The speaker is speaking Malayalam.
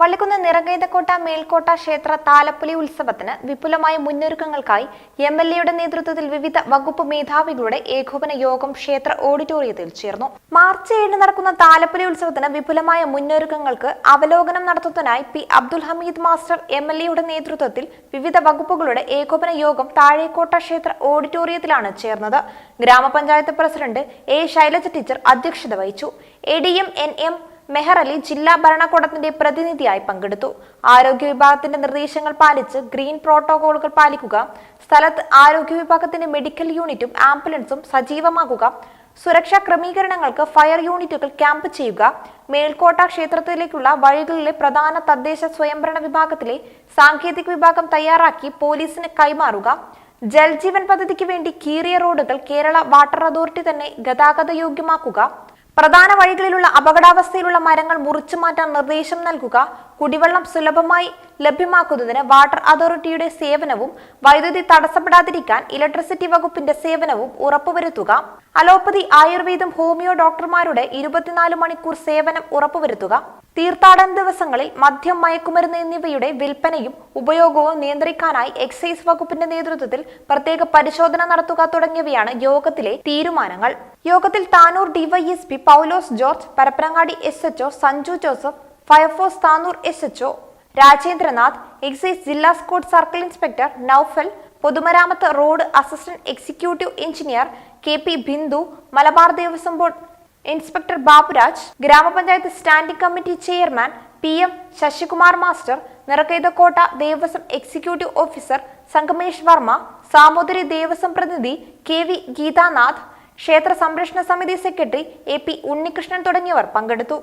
പള്ളിക്കുന്ന് നിറകൈതക്കോട്ട മേൽക്കോട്ട ക്ഷേത്ര താലപ്പൊലി ഉത്സവത്തിന് വിപുലമായ മുന്നൊരുക്കങ്ങൾക്കായി എം എൽ എയുടെ നേതൃത്വത്തിൽ വിവിധ വകുപ്പ് മേധാവികളുടെ ഏകോപന യോഗം ക്ഷേത്ര ഓഡിറ്റോറിയത്തിൽ ചേർന്നു. മാർച്ച് ഏഴിന് നടക്കുന്ന താലപ്പൊലി ഉത്സവത്തിന് വിപുലമായ മുന്നൊരുക്കങ്ങൾക്ക് അവലോകനം നടത്തുന്നതിനായി P Abdul Hamid master M L എയുടെ നേതൃത്വത്തിൽ വിവിധ വകുപ്പുകളുടെ ഏകോപന യോഗം താഴേക്കോട്ട ക്ഷേത്ര ഓഡിറ്റോറിയത്തിലാണ് ചേർന്നത്. ഗ്രാമപഞ്ചായത്ത് പ്രസിഡന്റ് എ ശൈലജ ടീച്ചർ അധ്യക്ഷത വഹിച്ചു. A D M N M Mehar Ali ജില്ലാ ഭരണകൂടത്തിന്റെ പ്രതിനിധിയായി പങ്കെടുത്തു. ആരോഗ്യ വിഭാഗത്തിന്റെ നിർദ്ദേശങ്ങൾ പാലിച്ച് ഗ്രീൻ പ്രോട്ടോകോളുകൾ പാലിക്കുക സ്ഥലത്ത് ആരോഗ്യ വിഭാഗത്തിന്റെ മെഡിക്കൽ യൂണിറ്റും ആംബുലൻസും സജീവമാക്കുക സുരക്ഷാ ക്രമീകരണങ്ങൾക്ക് ഫയർ യൂണിറ്റുകൾ ക്യാമ്പ് ചെയ്യുക മേൽക്കോട്ട ക്ഷേത്രത്തിലേക്കുള്ള വഴികളിലെ പ്രധാന തദ്ദേശ സ്വയംഭരണ വിഭാഗത്തിലെ സാങ്കേതിക വിഭാഗം തയ്യാറാക്കി പോലീസിന് കൈമാറുക ജൽജീവൻ പദ്ധതിക്ക് വേണ്ടി കീറിയ റോഡുകൾ കേരള വാട്ടർ അതോറിറ്റി തന്നെ ഗതാഗത യോഗ്യമാക്കുക പ്രധാന വഴികളിലുള്ള അപകടാവസ്ഥയിലുള്ള മരങ്ങൾ മുറിച്ചു മാറ്റാൻ നിർദ്ദേശം നൽകുക കുടിവെള്ളം സുലഭമായി ലഭ്യമാക്കുന്നതിന് വാട്ടർ അതോറിറ്റിയുടെ സേവനവും വൈദ്യുതി തടസ്സപ്പെടാതിരിക്കാൻ ഇലക്ട്രിസിറ്റി വകുപ്പിന്റെ സേവനവും ഉറപ്പുവരുത്തുക അലോപ്പതി ആയുർവേദം ഹോമിയോ ഡോക്ടർമാരുടെ ഇരുപത്തിനാല് മണിക്കൂർ സേവനം ഉറപ്പുവരുത്തുക തീർത്ഥാടന ദിവസങ്ങളിൽ മദ്യം മയക്കുമരുന്ന് എന്നിവയുടെ വിൽപ്പനയും ഉപയോഗവും നിയന്ത്രിക്കാനായി എക്സൈസ് വകുപ്പിന്റെ നേതൃത്വത്തിൽ പ്രത്യേക പരിശോധന നടത്തുക തുടങ്ങിയവയാണ് യോഗത്തിലെ തീരുമാനങ്ങൾ. യോഗത്തിൽ Tanur DYSP Paulose George Parappanangadi S H O Sanju Joseph fire force Tanur S H O Rajendranath excise ജില്ലാ സ്കോഡ് സർക്കിൾ ഇൻസ്പെക്ടർ നൌഫൽ പൊതുമരാമത്ത് road assistant executive engineer K P Bindu Malabar Devaswom board inspector Baburaj ഗ്രാമപഞ്ചായത്ത് standing committee chairman P M Sasikumar master നിറക്കേതക്കോട്ട Devaswom executive officer Sangamesh Varma Samoothiri Devaswom പ്രതിനിധി കെ വി ഗീതാനാഥ് ക്ഷേത്ര സംരക്ഷണ സമിതി സെക്രട്ടറി എ പി ഉണ്ണികൃഷ്ണൻ തുടങ്ങിയവർ പങ്കെടുത്തു.